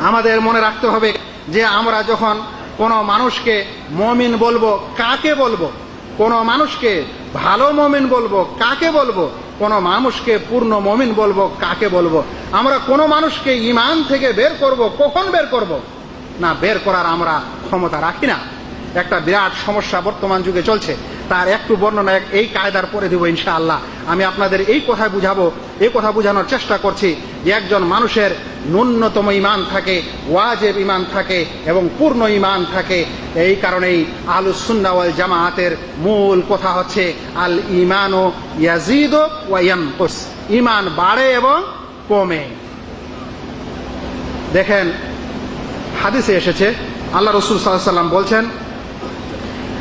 আমাদের মনে রাখতে হবে যে আমরা যখন কোনো মানুষকে মমিন বলব, কাকে বলব? কোনো মানুষকে ভালো মমিন বলব, কাকে বলব? কোনো মানুষকে পূর্ণ মমিন বলব, কাকে বলব? আমরা কোনো মানুষকে ইমান থেকে বের করব, কখন বের করব? না, বের করার আমরা ক্ষমতা রাখি না। একটা বিরাট সমস্যা বর্তমান যুগে চলছে। তার একটু বর্ণনা এই কায়দার পরে দেবো ইনশাআল্লাহ। আমি আপনাদের এই কথা বুঝাবো, এই কথা বোঝানোর চেষ্টা করছি যে একজন মানুষের ন্যূনতম ইমান থাকে, ওয়াজেব ইমান থাকে এবং পূর্ণ ইমান থাকে। এই কারণেই ওয়াল জামায়াতের মূল কথা হচ্ছে, আল ইমান ও ইয়াজিদ ওয়াইয়ানকুস ইমান বাড়ে এবং কমে। দেখেন, হাদিসে এসেছে, আল্লাহ রসুল সাল্লাল্লাহু সাল্লাম বলছেন,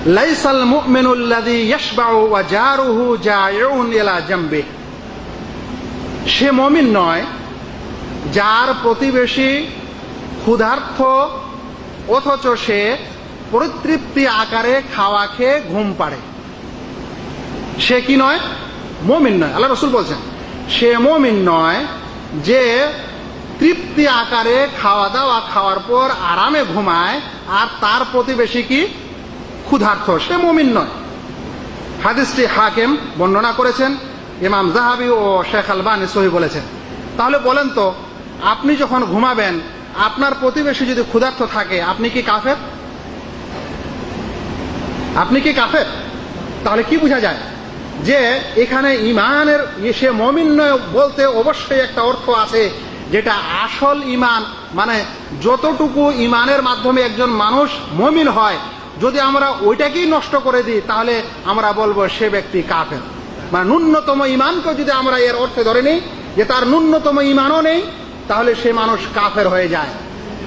লাইসাল মুমিনুল্লাযী ইয়াশবাউ ওয়া জারুহু জায়উন ইলা জামবে সে মমিন নয় যার প্রতিবেশী ক্ষুধার্থ, অথচ সে পরিতৃপ্তি আকারে খাওয়া খেয়ে ঘুম পাড়ে। সে কি নয়? মমিন নয়। আল্লাহ রসুল বলছেন, সে মমিন নয় যে তৃপ্তি আকারে খাওয়া দাওয়া খাওয়ার পর আরামে ঘুমায়, আর তার প্রতিবেশী কি? ক্ষুধার্থ। সে মমিন নয়। হাদিসটি হাকেম বর্ণনা করেছেন, ইমাম জাহাবি ও শেখ আলবানি সহি বলেছেন। তাহলে বলেন তো আপনি যখন ঘুমাবেন, আপনার প্রতিবেশী যদি ক্ষুধার্থ থাকে, আপনি কি কাফের? আপনি কি কাফের? তাহলে কি বোঝা যায়? যে এখানে ইমানের সে মমিন বলতে অবশ্যই একটা অর্থ আছে, যেটা আসল ইমান মানে যতটুকু ইমানের মাধ্যমে একজন মানুষ মমিন হয়, যদি আমরা ওইটাকেই নষ্ট করে দিই, তাহলে আমরা বলব সে ব্যক্তি কাফের। মানে ন্যূনতম ইমানকে যদি আমরা এর অর্থে ধরে নিই, যে তার ন্যূনতম ইমানও নেই তাহলে সে মানুষ কাফের হয়ে যায়।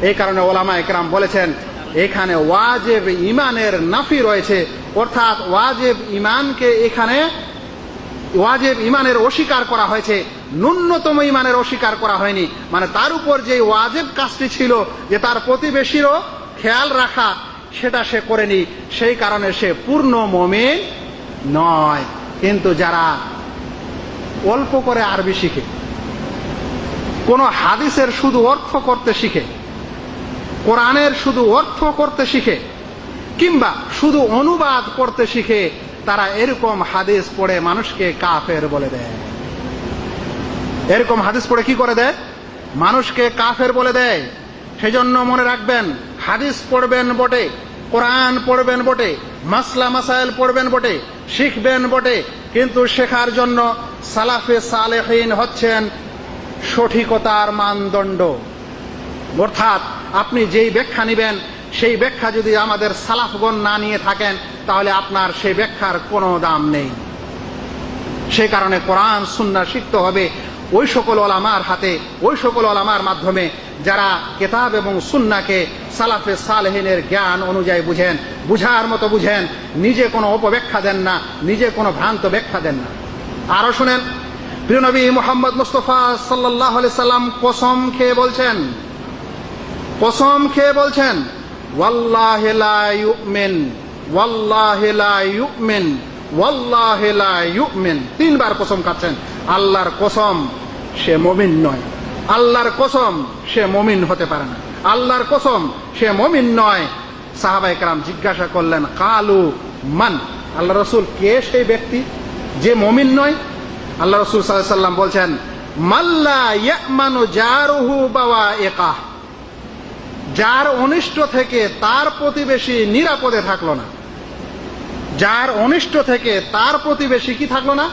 এই কারণে ওলামা একরাম বলেছেন, এখানে ওয়াজেব ইমানের নাফি রয়েছে। অর্থাৎ ওয়াজেব ইমানকে এখানে, ওয়াজেব ইমানের অস্বীকার করা হয়েছে। ন্যূনতম ইমানের অস্বীকার করা হয়নি। মানে তার উপর যে ওয়াজেব কাজটি ছিল, যে তার প্রতিবেশীরও খেয়াল রাখা, সেটা সে করেনি। সেই কারণে সে পূর্ণ মমিন নয়। কিন্তু যারা অল্প করে আরবি শিখে কোনো হাদিসের শুধু অর্থ করতে শিখে, কোরআনের শুধু অর্থ করতে শিখে, কিংবা শুধু অনুবাদ করতে শিখে, তারা এরকম হাদিস পড়ে মানুষকে কাফের বলে দেয়। এরকম হাদিস পড়ে কি করে দেয়? মানুষকে কাফের বলে দেয়। সেজন্য মনে রাখবেন, হাদিস পড়বেন বটে, কোরআন পড়বেন বটে, মাসলা মাসাইল পড়বেন বটে, শিখবেন বটে, কিন্তু শেখার জন্য সালাফে সালেহীন হচ্ছেন সঠিকতার মানদণ্ড। অর্থাৎ আপনি যেই ব্যাখ্যা নেবেন, সেই ব্যাখ্যা যদি আমাদের সালাফগণ না নিয়ে থাকেন, তাহলে আপনার সেই ব্যাখ্যার কোনো দাম নেই। সে কারণে কোরআন সুন্না শিখতে হবে। ওই সকল ওলামার হাতে, ওই সকল ওলামার মাধ্যমে যারা কেতাব এবং সুন্নাকে সালাফে সালেহিনের জ্ঞান অনুযায়ী বুঝেন, বুঝার মতো বুঝেন, নিজে কোনো অপব্যাখ্যা দেন না, নিজে কোনো ভ্রান্ত ব্যাখ্যা দেন না। আরও শুনেন প্রিয় মোহাম্মদ মুস্তফা সাল্লাহ সাল্লাম কসম খেয়ে বলছেন, কসম খেয়ে বলছেন, ওয়াল্লাহি লা ইউমিন, ওয়াল্লাহি লা ইউমিন, ওয়াল্লাহি লা ইউমিন। তিনবার কসম খাচ্ছেন আল্লাহর কসম সে মমিন নয়, আল্লাহর কসম সে মমিন হতে পারে না, আল্লাহর কসম সে মমিন নয়। সাহাবাই কালাম জিজ্ঞাসা করলেন, কালু মান? আল্লাহ রসুল, কে সেই ব্যক্তি যে মমিন নয়? আল্লাহ রসুল সাল্লাম বলছেন মাল্লা একাহ যার অনিষ্ট থেকে তার প্রতিবেশী নিরাপদে থাকল না। যার অনিষ্ট থেকে তার প্রতিবেশী কি থাকল না?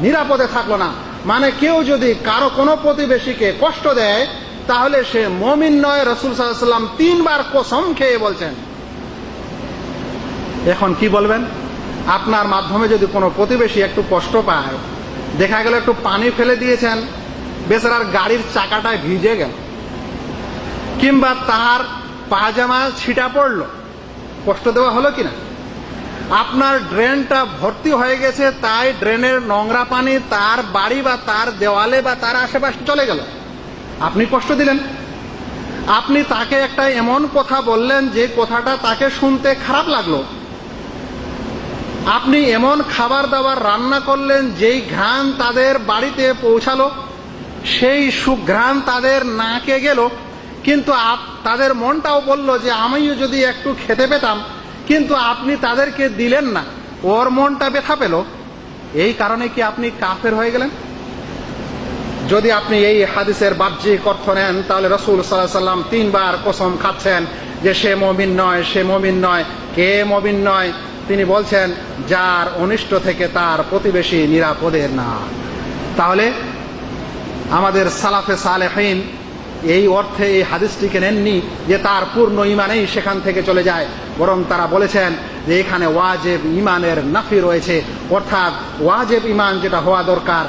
নিরাপদে থাকল না। মানে কেউ যদি কারও কোনো প্রতিবেশীকে কষ্ট দেয়, তাহলে সে মমিন নয়, রসুল সাল্লাম তিনবার কসম খেয়ে বলছেন। এখন কি বলবেন? আপনার মাধ্যমে যদি কোনো প্রতিবেশী একটু কষ্ট পায় দেখা গেল একটু পানি ফেলে দিয়েছেন। বেচারার গাড়ির চাকাটায় ভিজে গেল। কিংবা তার পাজামা ছিটা পড়ল। কষ্ট দেওয়া হলো কিনা? আপনার ড্রেনটা ভর্তি হয়ে গেছে, তাই ড্রেনের নোংরা পানি তার বাড়ি বা তার দেওয়ালে বা তার আশেপাশে চলে গেল। আপনি কষ্ট দিলেন। আপনি তাকে একটা এমন কথা বললেন যে কথাটা তাকে শুনতে খারাপ লাগল। আপনি এমন খাবার দাবার রান্না করলেন যেই ঘ্রাণ তাদের বাড়িতে পৌঁছালো, সেই সুঘ্রাণ তাদের নাকে গেল, কিন্তু তাদের মনটাও বলল যে আমিও যদি একটু খেতে পেতাম, কিন্তু আপনি তাদেরকে দিলেন না, ওর মনটা ব্যথা পেল। এই কারণে কি আপনি কাফের হয়ে গেলেন? যদি আপনি এই হাদিসের বাহ্যিক অর্থ নেন, তাহলে রসুল সাল্লাহ সাল্লাম তিনবার কসম খাচ্ছেন যে সে মমিন নয়, সে মমিন নয়। কে মমিন নয়? তিনি বলছেন, যার অনিষ্ট থেকে তার প্রতিবেশী নিরাপদের না। তাহলে আমাদের সালাফে সালেহীন এই অর্থে এই হাদিসটিকে নেননি যে তার পূর্ণ ইমানেই সেখান থেকে চলে যায়। বরং তারা বলেছেন যে এখানে ওয়াজেব ইমানের নাফি রয়েছে। অর্থাৎ ওয়াজেব ইমান যেটা হওয়া দরকার,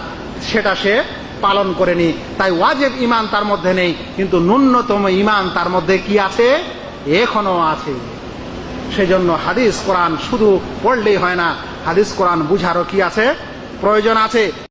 সেটা সে পালন করেনি। তাই ওয়াজেব ইমান তার মধ্যে নেই, কিন্তু ন্যূনতম ইমান তার মধ্যে কি আছে? এখনও আছে। সেজন্য হাদিস কোরআন শুধু পড়লেই হয় না। হাদিস কোরআন বুঝারও কি আছে? প্রয়োজন আছে।